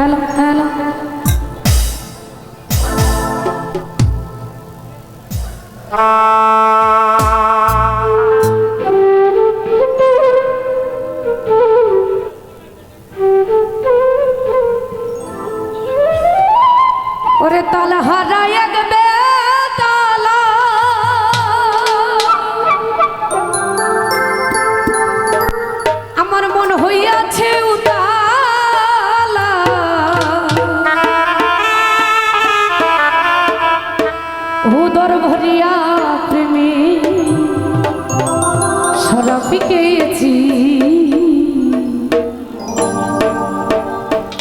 Jala, jala. jala. Ah. সরপিকেছি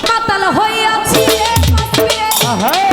পাতাল হইয়াছি রে